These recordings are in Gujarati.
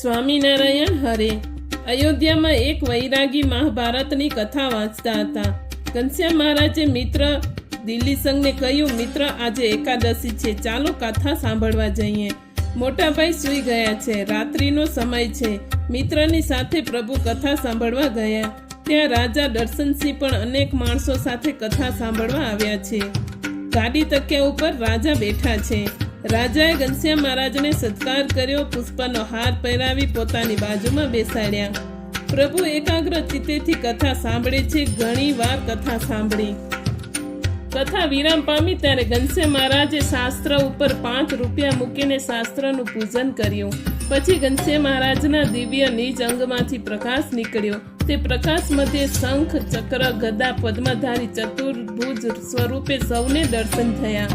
સ્વામિનારાયણ હરે. અયોધ્યામાં એક વૈરાગી મહાભારતની કથા વાંચતા હતા. ઘનશ્યામ મહારાજે મિત્ર દિલ્હી સંઘને કહ્યું, મિત્ર, આજે એકાદશી છે. ચાલો કથા સાંભળવા જઈએ. મોટાભાઈ સૂઈ ગયા છે. રાત્રિનો સમય છે. મિત્રની સાથે પ્રભુ કથા સાંભળવા ગયા. ત્યાં રાજા દર્શનસિંહ પણ અનેક માણસો સાથે કથા સાંભળવા આવ્યા છે. ગાડી તકિયા ઉપર રાજા બેઠા છે. રાજાએ ઘનશ્યામ મહારાજને સત્કાર કર્યો, પુષ્પનો હાર પહેરાવી પોતાની બાજુમાં બેસાડ્યા. પ્રભુ એકાગ્ર ચિત્તેથી કથા સાંભળે છે, ઘણી વાર કથા સાંભળી. કથા વિરામ પામી ત્યારે ઘનશ્યામ મહારાજે શાસ્ત્ર ઉપર પાંચ રૂપિયા મૂકીને શાસ્ત્રનું પૂજન કર્યું. પછી ઘનશ્યામ મહારાજના દિવ્ય નિજ અંગમાંથી પ્રકાશ નીકળ્યો. તે પ્રકાશ મધ્યે શંખ, ચક્ર, ગદા, પદ્મધારી, ચતુર્ભુજ સ્વરૂપે સૌને દર્શન થયા.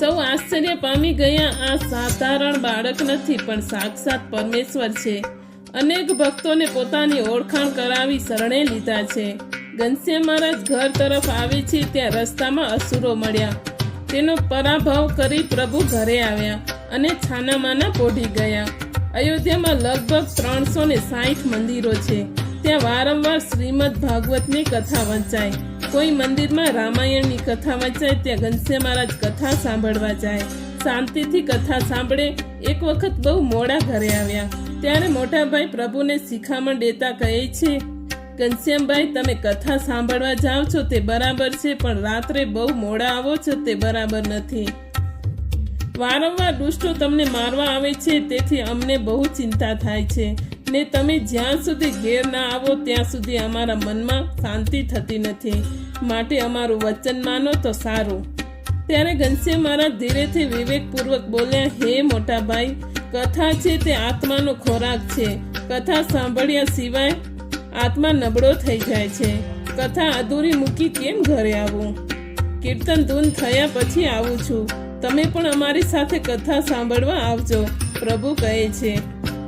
સૌ આશ્ચર્ય પામી ગયા આ સાધારણ બાળક નથી, પણ સાક્ષાત પરમેશ્વર છે. અનેક ભક્તોને પોતાની ઓળખાણ કરાવી શરણે લીધા છે. ઘનશ્યામ મહારાજ ઘર તરફ આવે છે, ત્યાં રસ્તામાં અસુરો મળ્યા. તેનો પરાભવ કરી પ્રભુ ઘરે આવ્યા અને છાનામાના પોઢી ગયા. અયોધ્યામાં લગભગ ત્રણસો ને સાઠ મંદિરો છે. ત્યાં વારંવાર શ્રીમદ ભાગવતની કથા વંચાય. કોઈ મંદિરમાં રામાયણની કથા વંચાય, ત્યાં ઘનશ્યામ મહારાજ કથા સાંભળવા જાય. શાંતિથી કથા સાંભળે. એક વખત બહુ મોડા ઘરે આવ્યા. ત્યારે મોટાભાઈ પ્રભુને શિખામણ દેતા કહે છે ઘનશ્યામભાઈ તમે કથા સાંભળવા જાઓ છો તે બરાબર છે, પણ રાત્રે બહુ મોડા આવો છો તે બરાબર નથી. વારંવાર દુષ્ટો તમને મારવા આવે છે, તેથી અમને બહુ ચિંતા થાય છે. ને તમે જ્યાં સુધી ઘેર ના આવો, ત્યાં સુધી અમારા મનમાં શાંતિ થતી નથી. માટે અમારું વચન માનો તો સારું. ત્યારે ઘનશ્યામ મહારાજ ધીરેથી વિવેકપૂર્વક બોલ્યા, હે મોટા ભાઈ કથા છે તે આત્માનો ખોરાક છે. કથા સાંભળ્યા સિવાય આત્મા નબળો થઈ જાય છે. કથા અધૂરી મૂકી કેમ ઘરે આવું? કીર્તન ધૂન થયા પછી આવું છું. તમે પણ અમારી સાથે કથા સાંભળવા આવજો. પ્રભુ કહે છે.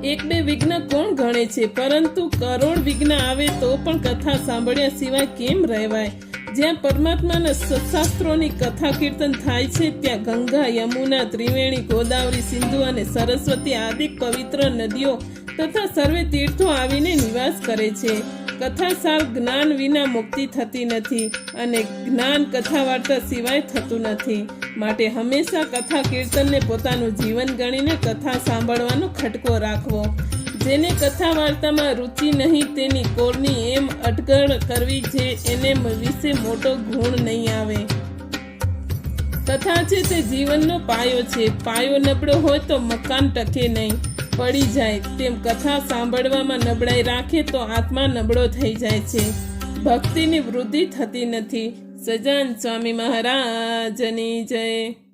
એક બે વિઘ્ન કોણ ગણે છે? પરંતુ કરોડ વિઘ્ન આવે તો પણ કથા સાંભળ્યા સિવાય કેમ રહેવાય? જ્યાં પરમાત્માના સત્શાસ્ત્રોની કથા કીર્તન થાય છે, ત્યાં ગંગા, યમુના, ત્રિવેણી, ગોદાવરી, સિંધુ અને સરસ્વતી આદિ પવિત્ર નદીઓ તથા સર્વે તીર્થો આવીને નિવાસ કરે છે. કથા સાર જ્ઞાન વિના મુક્તિ થતી નથી અને જ્ઞાન કથા વાર્તા સિવાય થતું નથી. માટે હંમેશા કથા કીર્તનને પોતાનું જીવન ગણીને કથા સાંભળવાનો ખટકો રાખવો. જેને કથા વાર્તામાં રુચિ નહીં, તેની કોરની એમ અટકળ કરવી છે, એને વિશે મોટો ગુણ નહીં આવે. કથા છે તે જીવનનો પાયો છે. પાયો નબળો હોય તો મકાન ટકે નહીં, પડી જાય. તેમ કથા સાંભળવામાં નબળાઈ રાખે તો આત્મા નબળો થઈ જાય છે. ભક્તિની વૃદ્ધિ થતી નથી. સજાન સ્વામી મહારાજની જય.